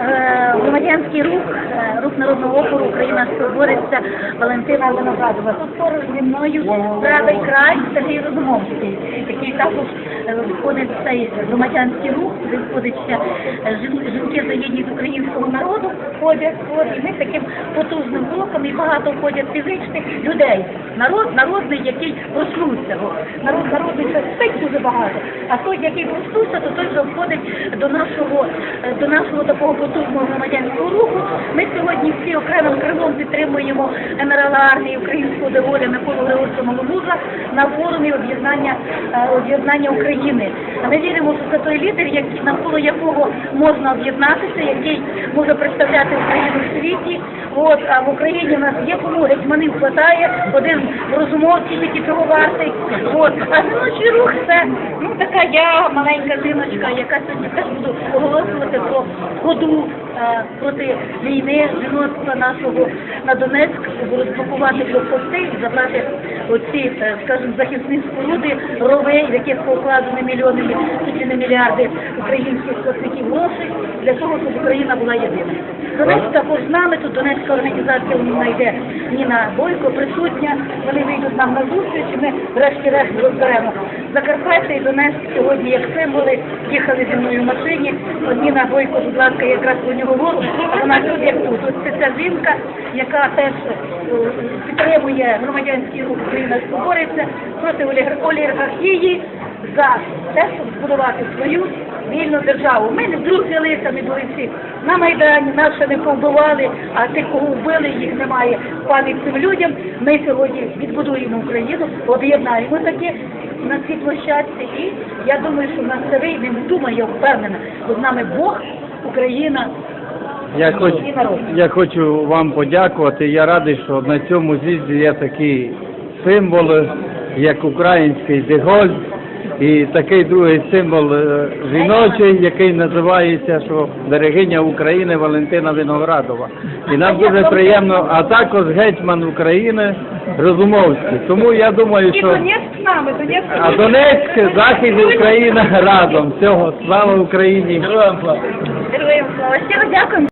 Е, Громадянський рух, е, рух народного опору Україна бореться Валентина Виноградова. Тут поруч зі мною правий край Сергій Розумовський, який також е, входить в цей громадянський рух, де входить ще е, жінки за єдність українського народу, входять і ми таким потужним блоком і багато входять фізичних людей. Народ народний, який проснувся. Народ народний це дуже багато. А той, який проснувся, то той вже входить до нашого до нашого такого потужного громадянського руху. Ми сьогодні всі окремим крилом підтримуємо генерала армії українського доволі Миколу Григоровича Маломужа на форумі об'єднання е, об'єднання України. Ми віримо, що це той лідер, навколо якого можна об'єднатися, який може представляти Україну світі. От а в Україні в нас є кому гетьманів хватає, один розумовці цього вартий. От а жіночий рух це ну така я маленька жіночка, яка сьогодні теж буду оголошувати про ходу е, проти війни жіноцтва нашого на Донецьк, розблокувати блокпости і забрати оці, е, скажімо, захисні споруди, рови, в яких покладені мільйони, чи мільярди українських платників грошей для того, щоб Україна була єдиною. Донецьк також з нами, тут Донецька організація вона йде Ніна Бойко присутня, вони вийдуть нам на зустріч, і ми врешті-решт розберемо. Закарпаття і Донецьк сьогодні як символи їхали зі мною в машині. Ніна Бойко, будь ласка, якраз про нього говорю, вона тут як тут. От це ця жінка, яка теж е, підтримує громадянський рух Україна що бореться проти олігар- олігархії за те, щоб збудувати свою вільну державу. Ми не друзилися, ми були всі на Майдані, нас ще не повбивали, а тих, кого вбили, їх немає пам'ять цим людям. Ми сьогодні відбудуємо Україну, об'єднаємо таки на цій площадці. І я думаю, що в нас це вийде, не думаю, я впевнена, бо з нами Бог, Україна. Я хочу, я хочу вам подякувати. Я радий, що на цьому з'їзді є такі символи, як український деголь, і такий другий символ е, жіночий, який називається що берегиня України Валентина Виноградова. І нам дуже приємно, а також гетьман України Розумовський. Тому я думаю, що Донецьк з нами, Донецьк. а Донецьк, Захід і Україна разом. Всього слава Україні! Героям слава! Героям слава. Щиро дякуємо.